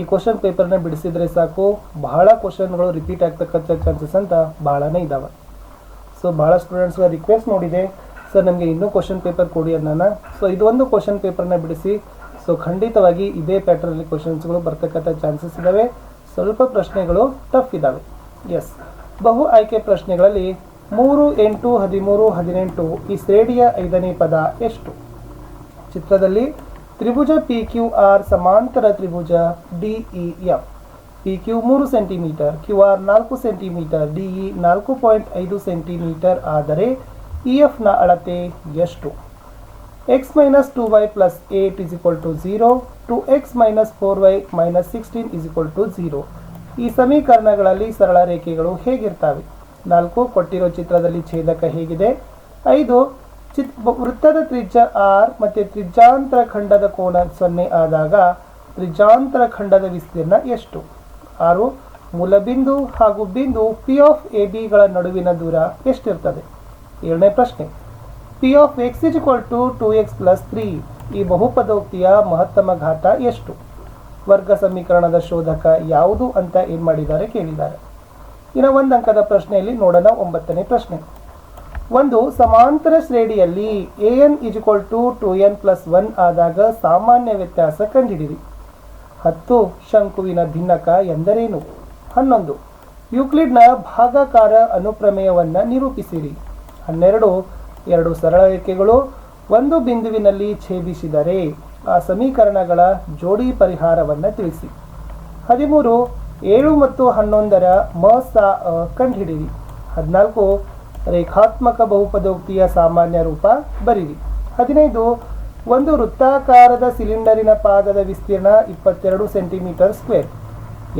ಈ ಕ್ವಶನ್ ಪೇಪರ್ನ ಬಿಡಿಸಿದರೆ ಸಾಕು. ಬಹಳ ಕ್ವಶನ್ಗಳು ರಿಪೀಟ್ ಆಗ್ತಕ್ಕಂಥ ಚಾನ್ಸಸ್ ಅಂತ ಬಹಳನೇ ಇದ್ದಾವೆ ಸೊ ಭಾಳ ಸ್ಟೂಡೆಂಟ್ಸ್ಗೆ ರಿಕ್ವೆಸ್ಟ್ ನೋಡಿದೆ. ಸರ್ ನಮಗೆ ಇನ್ನೂ ಕ್ವಶನ್ ಪೇಪರ್ ಕೊಡಿ ಅನ್ನೋಣ ಸೊ ಇದೊಂದು ಕ್ವಶನ್ ಪೇಪರ್ನ ಬಿಡಿಸಿ. ಸೊ ಖಂಡಿತವಾಗಿ ಇದೇ ಪ್ಯಾಟ್ರಲ್ಲಿ ಕ್ವಶನ್ಸ್ಗಳು ಬರ್ತಕ್ಕಂಥ ಚಾನ್ಸಸ್ ಇದ್ದಾವೆ ಸ್ವಲ್ಪ ಪ್ರಶ್ನೆಗಳು ಟಫ್ ಇದ್ದಾವೆ ಎಸ್ ಬಹು ಆಯ್ಕೆ ಪ್ರಶ್ನೆಗಳಲ್ಲಿ ಮೂರು ಎಂಟು ಹದಿಮೂರು ಹದಿನೆಂಟು ಈ ಶ್ರೇಣಿಯ ಐದನೇ ಪದ ಎಷ್ಟು? ಚಿತ್ರದಲ್ಲಿ ತ್ರಿಭುಜ ಪಿ ಕ್ಯೂ ಆರ್ ಸಮಾಂತರ ತ್ರಿಭುಜ D E F P Q ಮೂರು ಸೆಂಟಿಮೀಟರ್ ಕ್ಯೂ ಆರ್ ನಾಲ್ಕು ಸೆಂಟಿಮೀಟರ್ ಡಿ ಇ ನಾಲ್ಕು ಪಾಯಿಂಟ್ ಐದು ಸೆಂಟಿಮೀಟರ್ ಆದರೆ ಇ ಎಫ್ನ ಅಳತೆ ಎಷ್ಟು? X minus two Y plus eight is equal to zero two X minus four Y minus sixteen is equal to zero ಈ ಸಮೀಕರಣಗಳಲ್ಲಿ ಸರಳ ರೇಖೆಗಳು ಹೇಗಿರ್ತವೆ? ನಾಲ್ಕು ಕೊಟ್ಟಿರೋ ಚಿತ್ರದಲ್ಲಿ ಛೇದಕ ಹೇಗಿದೆ? ಐದು ಚಿತ್ ವೃತ್ತದ ತ್ರಿಜ್ಯ ಆರ್ ಮತ್ತು ತ್ರಿಜ್ಯಾಂತರ ಖಂಡದ ಕೋನ ಸೊನ್ನೆ ಆದಾಗ ತ್ರಿಜಾಂತರ ಖಂಡದ ವಿಸ್ತೀರ್ಣ ಎಷ್ಟು? ಆರು, ಮೂಲಬಿಂದು ಹಾಗೂ ಬಿಂದು ಪಿ ಆಫ್ ಎ ಬಿಗಳ ನಡುವಿನ ದೂರ ಎಷ್ಟಿರ್ತದೆ? ಏಳನೇ ಪ್ರಶ್ನೆ. P of X is equal to two X plus three ಈ ಬಹುಪದೋಕ್ತಿಯ ಮಹತ್ತಮ ಘಾತ ಎಷ್ಟು? ವರ್ಗ ಸಮೀಕರಣದ ಶೋಧಕ ಯಾವುದು ಅಂತ ಏನು ಮಾಡಿದ್ದಾರೆ ಕೇಳಿದ್ದಾರೆ. ಇನ್ನು ಒಂದು ಅಂಕದ ಪ್ರಶ್ನೆಯಲ್ಲಿ ನೋಡೋಣ ಒಂಬತ್ತನೇ ಪ್ರಶ್ನೆ. ಒಂದು ಸಮಾಂತರ ಶ್ರೇಣಿಯಲ್ಲಿ A N is equal to two N plus one ಆದಾಗ ಸಾಮಾನ್ಯ ವ್ಯತ್ಯಾಸ ಕಂಡುಹಿಡಿರಿ ಹತ್ತು ಶಂಕುವಿನ ಭಿನ್ನಕ ಎಂದರೇನು? ಹನ್ನೊಂದು. ಯೂಕ್ಲಿಡ್ನ ಭಾಗಾಕಾರ ಅನುಪ್ರಮೇಯವನ್ನು ನಿರೂಪಿಸಿರಿ. ಹನ್ನೆರಡು, ಎರಡು ಸರಳ ರೇಖೆಗಳು ಒಂದು ಬಿಂದುವಿನಲ್ಲಿ ಛೇದಿಸಿದರೆ ಆ ಸಮೀಕರಣಗಳ ಜೋಡಿ ಪರಿಹಾರವನ್ನು ತಿಳಿಸಿ. ಹದಿಮೂರು, ಏಳು ಮತ್ತು ಹನ್ನೊಂದರ ಮ ಸಾ ಕಂಡುಹಿಡಿಯಿರಿ ಹದಿನಾಲ್ಕು ರೇಖಾತ್ಮಕ ಬಹುಪದೋಕ್ತಿಯ ಸಾಮಾನ್ಯ ರೂಪ ಬರೀರಿ. ಹದಿನೈದು, ಒಂದು ವೃತ್ತಾಕಾರದ ಸಿಲಿಂಡರಿನ ಪಾದದ ವಿಸ್ತೀರ್ಣ ಇಪ್ಪತ್ತೆರಡು ಸೆಂಟಿಮೀಟರ್ ಸ್ಕ್ವೇರ್.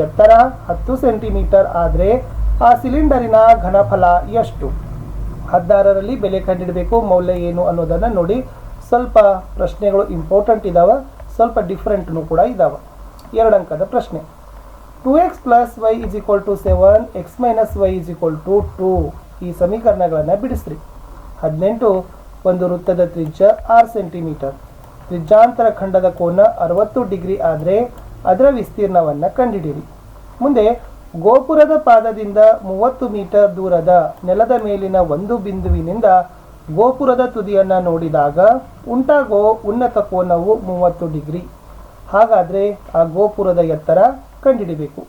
ಎತ್ತರ, ಹತ್ತು ಸೆಂಟಿಮೀಟರ್ ಆದರೆ ಆ ಸಿಲಿಂಡರಿನ ಘನಫಲ ಎಷ್ಟು? ಹದಿನಾರರಲ್ಲಿ ಬೆಲೆ ಕಂಡಿಡಬೇಕು, ಮೌಲ್ಯ ಏನು ಅನ್ನೋದನ್ನು ನೋಡಿ. ಸ್ವಲ್ಪ ಪ್ರಶ್ನೆಗಳು ಇಂಪಾರ್ಟೆಂಟ್ ಇದ್ದಾವೆ ಸ್ವಲ್ಪ ಡಿಫ್ರೆಂಟ್ನು ಕೂಡ ಇದ್ದಾವೆ ಎರಡು ಅಂಕದ ಪ್ರಶ್ನೆ. Two X plus Y is equal to seven X minus Y is equal to two ಈ ಸಮೀಕರಣಗಳನ್ನು ಬಿಡಿಸ್ರಿ. ಹದಿನೆಂಟು, ಒಂದು ವೃತ್ತದ ತ್ರಿಜ್ಯ ಆರು ಸೆಂಟಿಮೀಟರ್. ತ್ರಿಜ್ಯಾಂತರ ಖಂಡದ ಕೋನ ಅರವತ್ತು ಡಿಗ್ರಿ ಆದರೆ ಅದರ ವಿಸ್ತೀರ್ಣವನ್ನು ಕಂಡುಹಿಡಿಯಿರಿ ಮುಂದೆ ಗೋಪುರದ ಪಾದದಿಂದ ಮೂವತ್ತು ಮೀಟರ್ ದೂರದ ನೆಲದ ಮೇಲಿನ ಒಂದು ಬಿಂದುವಿನಿಂದ ಗೋಪುರದ ತುದಿಯನ್ನು ನೋಡಿದಾಗ ಉಂಟಾಗೋ ಉನ್ನತ ಕೋನವು ಮೂವತ್ತು ಡಿಗ್ರಿ. ಹಾಗಾದರೆ ಆ ಗೋಪುರದ ಎತ್ತರ ಕಂಡುಹಿಡಿಬೇಕು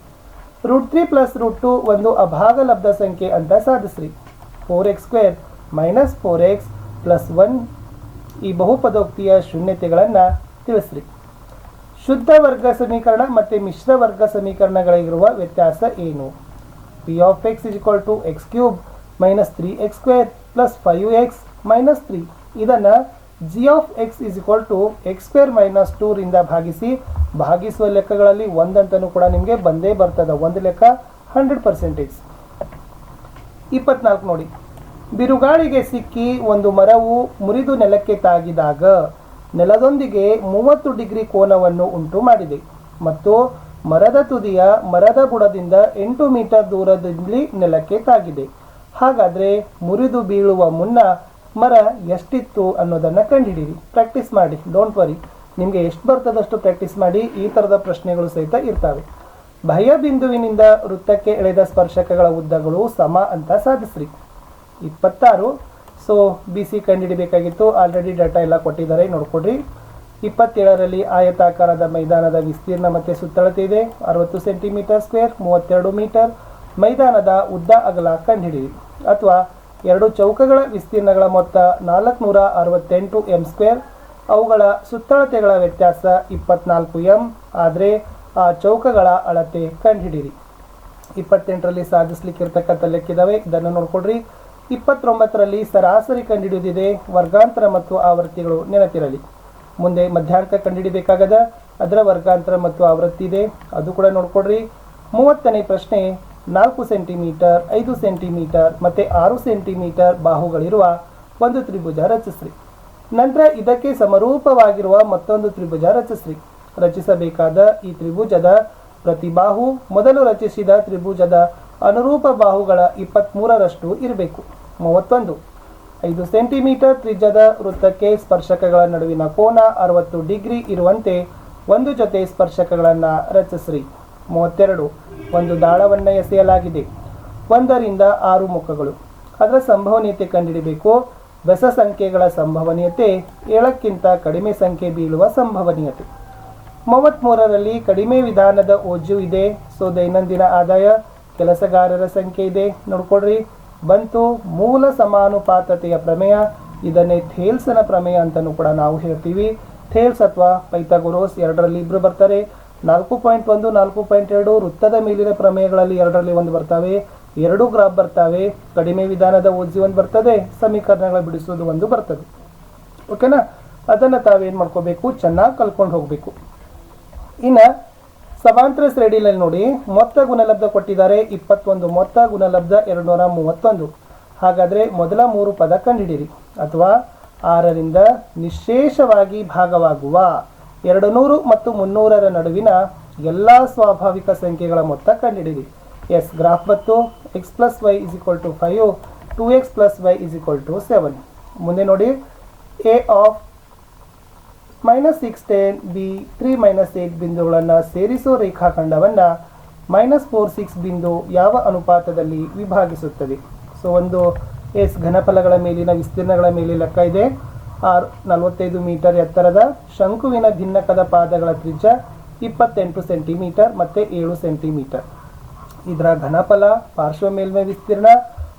root three plus root two ಒಂದು ಅಭಾಗಲಬ್ಧ ಸಂಖ್ಯೆ ಅಂತ ಸಾಧಿಸ್ರಿ. Four X square minus four X plus one ಈ ಬಹುಪದೋಕ್ತಿಯ ಶೂನ್ಯತೆಗಳನ್ನು ತಿಳಿಸ್ರಿ. ಶುದ್ಧ ವರ್ಗ ಸಮೀಕರಣ ಮತ್ತು ಮಿಶ್ರ ವರ್ಗ ಸಮೀಕರಣಗಳಿಗಿರುವ ವ್ಯತ್ಯಾಸ ಏನು? P of X is equal to X cube minus three X square plus five X minus three ಇದನ್ನು G of X is equal to X square minus ಟೂರಿಂದ ಭಾಗಿಸಿ ಭಾಗಿಸುವ ಲೆಕ್ಕಗಳಲ್ಲಿ ಒಂದಂತನೂ ಕೂಡ ನಿಮಗೆ ಬಂದೇ ಬರ್ತದೆ. ಒಂದು ಲೆಕ್ಕ ಹಂಡ್ರೆಡ್ ಪರ್ಸೆಂಟೇಜ್ ಇಪ್ಪತ್ನಾಲ್ಕು ನೋಡಿ. ಬಿರುಗಾಳಿಗೆ ಸಿಕ್ಕಿ ಒಂದು ಮರವು ಮುರಿದು ನೆಲಕ್ಕೆ ತಾಗಿದಾಗ ನೆಲದೊಂದಿಗೆ ಮೂವತ್ತು ಡಿಗ್ರಿ ಕೋನವನ್ನು ಉಂಟು ಮಾಡಿದೆ. ಮತ್ತು ಮರದ ತುದಿಯ ಮರದ ಬುಡದಿಂದ ಎಂಟು ಮೀಟರ್ ದೂರದಲ್ಲಿ ನೆಲಕ್ಕೆ ತಾಗಿದೆ. ಹಾಗಾದರೆ ಮುರಿದು ಬೀಳುವ ಮುನ್ನ ಮರ ಎಷ್ಟಿತ್ತು ಅನ್ನೋದನ್ನು ಕಂಡುಹಿಡಿಯಿರಿ ಪ್ರಾಕ್ಟೀಸ್ ಮಾಡಿ. ಡೋಂಟ್ ವರಿ ನಿಮಗೆ ಎಷ್ಟು ಬರ್ತದಷ್ಟು ಪ್ರಾಕ್ಟೀಸ್ ಮಾಡಿ ಈ ಥರದ ಪ್ರಶ್ನೆಗಳು ಸಹಿತ ಇರ್ತವೆ. ಬಾಹ್ಯ ಬಿಂದುವಿನಿಂದ ವೃತ್ತಕ್ಕೆ ಎಳೆದ ಸ್ಪರ್ಶಕಗಳ ಉದ್ದಗಳು ಸಮ ಅಂತ ಸಾಧಿಸ್ರಿ. ಇಪ್ಪತ್ತಾರು. ಸೊ ಬಿ ಸಿ ಕಂಡುಹಿಡಿಬೇಕಾಗಿತ್ತು. ಆಲ್ರೆಡಿ ಡಾಟಾ ಎಲ್ಲ ಕೊಟ್ಟಿದ್ದಾರೆ. ನೋಡ್ಕೊಡ್ರಿ. ಇಪ್ಪತ್ತೇಳರಲ್ಲಿ ಆಯತಾಕಾರದ ಮೈದಾನದ ವಿಸ್ತೀರ್ಣ ಮತ್ತು ಸುತ್ತಳತೆ ಇದೆ. ಅರವತ್ತು ಸೆಂಟಿಮೀಟರ್ ಸ್ಕ್ವೇರ್, ಮೂವತ್ತೆರಡು ಮೀಟರ್. ಮೈದಾನದ ಉದ್ದ ಅಗಲ ಕಂಡುಹಿಡಿಯಿರಿ. ಅಥವಾ ಎರಡು ಚೌಕಗಳ ವಿಸ್ತೀರ್ಣಗಳ ಮೊತ್ತ ನಾಲ್ಕುನೂರ ಅರವತ್ತೆಂಟು ಎಂ ಸ್ಕ್ವೇರ್. ಅವುಗಳ ಸುತ್ತಳತೆಗಳ ವ್ಯತ್ಯಾಸ ಇಪ್ಪತ್ನಾಲ್ಕು ಎಂ. ಆದರೆ ಚೌಕಗಳ ಅಳತೆ ಕಂಡುಹಿಡಿಯಿರಿ. ಇಪ್ಪತ್ತೆಂಟರಲ್ಲಿ ಸಾಧಿಸ್ಲಿಕ್ಕಿರ್ತಕ್ಕಂಥ ಲೆಕ್ಕಿದಾವೆ. ಇದನ್ನು ನೋಡ್ಕೊಡ್ರಿ ಇಪ್ಪತ್ತೊಂಬತ್ತರಲ್ಲಿ ಸರಾಸರಿ ಕಂಡುಹಿಡಿದಿದೆ. ವರ್ಗಾಂತರ ಮತ್ತು ಆವೃತ್ತಿಗಳು ನೆನಪಿರಲಿ. ಮುಂದೆ ಮಧ್ಯಾಹ್ನ ಕಂಡುಹಿಡಿಬೇಕಾಗದ ಅದರ ವರ್ಗಾಂತರ ಮತ್ತು ಆವೃತ್ತಿ ಇದೆ. ಅದು ಕೂಡ ನೋಡ್ಕೊಡ್ರಿ ಮೂವತ್ತನೇ ಪ್ರಶ್ನೆ, ನಾಲ್ಕು ಸೆಂಟಿಮೀಟರ್, ಐದು ಸೆಂಟಿಮೀಟರ್ ಮತ್ತು ಆರು ಸೆಂಟಿಮೀಟರ್ ಬಾಹುಗಳಿರುವ ಒಂದು ತ್ರಿಭುಜ ರಚಿಸ್ರಿ. ನಂತರ ಇದಕ್ಕೆ ಸಮರೂಪವಾಗಿರುವ ಮತ್ತೊಂದು ತ್ರಿಭುಜ ರಚಿಸ್ರಿ. ರಚಿಸಬೇಕಾದ ಈ ತ್ರಿಭುಜದ ಪ್ರತಿ ಬಾಹು ಮೊದಲು ರಚಿಸಿದ ತ್ರಿಭುಜದ ಅನುರೂಪ ಬಾಹುಗಳ ಇಪ್ಪತ್ತ್ಮೂರರಷ್ಟು ಇರಬೇಕು. ಮೂವತ್ತೊಂದು. ಐದು ಸೆಂಟಿಮೀಟರ್ ತ್ರಿಜ್ಯದ ವೃತ್ತಕ್ಕೆ ಸ್ಪರ್ಶಕಗಳ ನಡುವಿನ ಕೋನ ಅರವತ್ತು ಡಿಗ್ರಿ ಇರುವಂತೆ ಒಂದು ಜೊತೆ ಸ್ಪರ್ಶಕಗಳನ್ನು ರಚಿಸ್ರಿ. ಮೂವತ್ತೆರಡು. ಒಂದು ದಾಳವನ್ನು ಎಸೆಯಲಾಗಿದೆ. ಒಂದರಿಂದ ಆರು ಮುಖಗಳು. ಅದರ ಸಂಭವನೀಯತೆ ಕಂಡುಹಿಡಬೇಕು. ಬೆಸ ಸಂಖ್ಯೆಗಳ ಸಂಭವನೀಯತೆ ಏಳಕ್ಕಿಂತ ಕಡಿಮೆ ಸಂಖ್ಯೆ ಬೀಳುವ ಸಂಭವನೀಯತೆ. ಮೂವತ್ತ್ಮೂರರಲ್ಲಿ ಕಡಿಮೆ ವಿಧಾನದ ಓಜು ಇದೆ. ಸೊ, ದೈನಂದಿನ ಆದಾಯ, ಕೆಲಸಗಾರರ ಸಂಖ್ಯೆ ಇದೆ. ನೋಡ್ಕೊಡ್ರಿ ಬಂತು ಮೂಲ ಸಮಾನುಪಾತತೆಯ ಪ್ರಮೇಯ, ಇದನ್ನೇ ಥೇಲ್ಸನ ಪ್ರಮೇಯ ಅಂತಲೂ ಕೂಡ ನಾವು ಹೇಳ್ತೀವಿ. ಥೇಲ್ಸ್ ಅಥವಾ ಪೈಥಾಗೊರೋಸ್ ಎರಡರಲ್ಲಿ ಇಬ್ಬರು ಬರ್ತಾರೆ. ನಾಲ್ಕು ಪಾಯಿಂಟ್ ಒಂದು, ನಾಲ್ಕು ಪಾಯಿಂಟ್ ಎರಡು ವೃತ್ತದ ಮೇಲಿನ ಪ್ರಮೇಯಗಳಲ್ಲಿ ಎರಡರಲ್ಲಿ ಒಂದು ಬರ್ತವೆ. ಎರಡು ಗ್ರಾಫ್ ಬರ್ತವೆ. ಕಡಿಮೆ ವಿಧಾನದ ಓಜಿ ಒಂದು ಬರ್ತದೆ. ಸಮೀಕರಣಗಳ ಬಿಡಿಸೋದು ಒಂದು ಬರ್ತದೆ. ಓಕೆನಾ? ಅದನ್ನು ತಾವೇನು ಮಾಡ್ಕೋಬೇಕು? ಚೆನ್ನಾಗಿ ಕಲ್ಕೊಂಡು ಹೋಗಬೇಕು. ಇನ್ನು ಸಮಾಂತರ ಶ್ರೇಣಿಯಲ್ಲಿ ನೋಡಿ, ಮೊತ್ತ ಗುಣಲಬ್ಧ ಕೊಟ್ಟಿದ್ದಾರೆ ಇಪ್ಪತ್ತೊಂದು, ಮೊತ್ತ ಗುಣಲಬ್ಧ ಎರಡು ನೂರ ಮೂವತ್ತೊಂದು. ಹಾಗಾದರೆ ಮೊದಲ ಮೂರು ಪದ ಕಂಡುಹಿಡಿಯಿರಿ. ಅಥವಾ ಆರರಿಂದ ನಿಶೇಷವಾಗಿ ಭಾಗವಾಗುವ ಎರಡು ನೂರು ಮತ್ತು ಮುನ್ನೂರರ ನಡುವಿನ ಎಲ್ಲ ಸ್ವಾಭಾವಿಕ ಸಂಖ್ಯೆಗಳ ಮೊತ್ತ ಕಂಡುಹಿಡಿಯಿರಿ. ಎಸ್ ಗ್ರಾಫ್ ಬತ್ತು X plus Y is equal to five, two X plus Y is equal to seven. ಮುಂದೆ ನೋಡಿ, A of minus six ten B three minus eight ಬಿಂದುಗಳನ್ನು ಸೇರಿಸೋ ರೇಖಾಖಂಡವನ್ನು ಮೈನಸ್ ಫೋರ್ ಸಿಕ್ಸ್ ಬಿಂದು ಯಾವ ಅನುಪಾತದಲ್ಲಿ ವಿಭಾಗಿಸುತ್ತದೆ? ಸೊ ಒಂದು ಎಸ್ ಘನಫಲಗಳ ಮೇಲಿನ ವಿಸ್ತೀರ್ಣಗಳ ಮೇಲೆ ಲೆಕ್ಕ ಇದೆ. ಆರ್ ನಲವತ್ತೈದು ಮೀಟರ್ ಎತ್ತರದ, ಶಂಕುವಿನ ಭಿನ್ನಕದ ಪಾದಗಳ ತ್ರಿಜ್ಯ ಇಪ್ಪತ್ತೆಂಟು ಸೆಂಟಿಮೀಟರ್ ಮತ್ತು ಏಳು ಸೆಂಟಿಮೀಟರ್ ಇದರ ಘನಫಲ, ಪಾರ್ಶ್ವ ಮೇಲ್ಮೈ ವಿಸ್ತೀರ್ಣ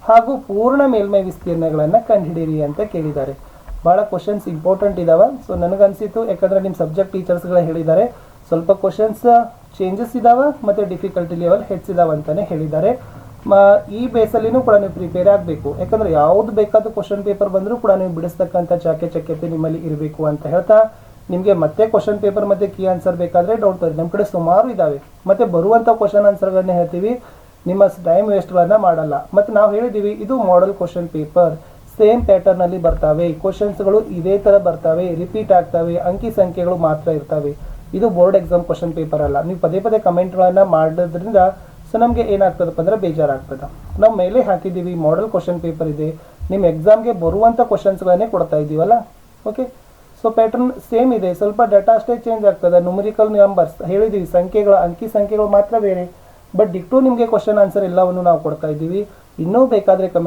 ಹಾಗೂ ಪೂರ್ಣ ಮೇಲ್ಮೈ ವಿಸ್ತೀರ್ಣಗಳನ್ನು ಕಂಡುಹಿಡಿಯಿರಿ ಅಂತ ಕೇಳಿದ್ದಾರೆ. ಭಾಳ ಕ್ವಶನ್ಸ್ ಇಂಪಾರ್ಟೆಂಟ್ ಇದಾವೆ. ಸೊ ನನಗನ್ಸಿತ್ತು, ಯಾಕಂದರೆ ನಿಮ್ಮ ಸಬ್ಜೆಕ್ಟ್ ಟೀಚರ್ಸ್ಗಳು ಹೇಳಿದ್ದಾರೆ. ಸ್ವಲ್ಪ ಕ್ವಶನ್ಸ್ ಚೇಂಜಸ್ ಇದಾವೆ ಮತ್ತು ಡಿಫಿಕಲ್ಟಿ ಲೆವೆಲ್ ಹೆಚ್ಚಿದಾವೆ ಅಂತಲೇ ಹೇಳಿದ್ದಾರೆ. ಈ ಬೇಸಲ್ಲಿನೂ ಕೂಡ ನೀವು ಪ್ರಿಪೇರ್ ಆಗಬೇಕು. ಯಾಕಂದರೆ ಯಾವುದು ಬೇಕಾದ ಕ್ವಶನ್ ಪೇಪರ್ ಬಂದರೂ ಕೂಡ ನೀವು ಬಿಡಿಸ್ತಕ್ಕಂಥ ಚಾಕೆ ಚಕ್ಯತೆ ನಿಮ್ಮಲ್ಲಿ ಇರಬೇಕು ಅಂತ ಹೇಳ್ತಾ, ನಿಮಗೆ ಮತ್ತೆ ಕ್ವಶನ್ ಪೇಪರ್ ಮತ್ತು ಕೀ ಆನ್ಸರ್ ಬೇಕಾದರೆ ಡೌಟ್ ಬರುತ್ತೆ ನಮ್ಮ ಕಡೆ ಸುಮಾರು ಇದ್ದಾವೆ ಮತ್ತು ಬರುವಂಥ ಕ್ವಶನ್ ಆನ್ಸರ್ಗಳನ್ನ ಹೇಳ್ತೀವಿ. ನಿಮ್ಮ ಟೈಮ್ ವೇಸ್ಟ್ಗಳನ್ನು ಮಾಡಲ್ಲ. ಮತ್ತು ನಾವು ಹೇಳಿದ್ದೀವಿ, ಇದು ಮಾಡೆಲ್ ಕ್ವಶನ್ ಪೇಪರ್ ಸೇಮ್ ಪ್ಯಾಟರ್ನಲ್ಲಿ ಬರ್ತಾವೆ. ಕ್ವಶನ್ಸ್ಗಳು ಇದೇ ಥರ ಬರ್ತವೆ. ರಿಪೀಟ್ ಆಗ್ತವೆ. ಅಂಕಿ ಸಂಖ್ಯೆಗಳು ಮಾತ್ರ ಇರ್ತವೆ. ಇದು ಬೋರ್ಡ್ ಎಕ್ಸಾಮ್ ಕ್ವಶನ್ ಪೇಪರ್ ಅಲ್ಲ. ನೀವು ಪದೇ ಪದೇ ಕಮೆಂಟ್ಗಳನ್ನು ಮಾಡೋದ್ರಿಂದ ಸೊ ನಮಗೆ ಏನಾಗ್ತದಪ್ಪ ಅಂದರೆ ಬೇಜಾರಾಗ್ತದೆ. ನಾವು ಮೇಲೆ ಹಾಕಿದ್ದೀವಿ ಮಾಡಲ್ ಕ್ವಶನ್ ಪೇಪರ್ ಇದೆ. ನಿಮ್ಮ ಎಕ್ಸಾಮ್ಗೆ ಬರುವಂಥ ಕ್ವಶನ್ಸ್ಗಳನ್ನೇ ಕೊಡ್ತಾ ಇದ್ದೀವಲ್ಲ? ಓಕೆ ಸೊ ಪ್ಯಾಟರ್ನ್ ಸೇಮ್ ಇದೆ. ಸ್ವಲ್ಪ ಡೇಟಾ ಅಷ್ಟೇ ಚೇಂಜ್ ಆಗ್ತದೆ. ನ್ಯೂಮರಿಕಲ್ ನಂಬರ್ಸ್ ಹೇಳಿದ್ದೀವಿ ಸಂಖ್ಯೆಗಳು, ಅಂಕಿ ಸಂಖ್ಯೆಗಳು ಮಾತ್ರ ಬೇರೆ. ಬಟ್ ಡಿಕ್ಟು ನಿಮಗೆ ಕ್ವಶನ್ ಆನ್ಸರ್ ಎಲ್ಲವನ್ನು ನಾವು ಕೊಡ್ತಾ ಇದ್ದೀವಿ. ಇನ್ನೂ ಬೇಕಾದರೆ ಕಮೆಂಟ್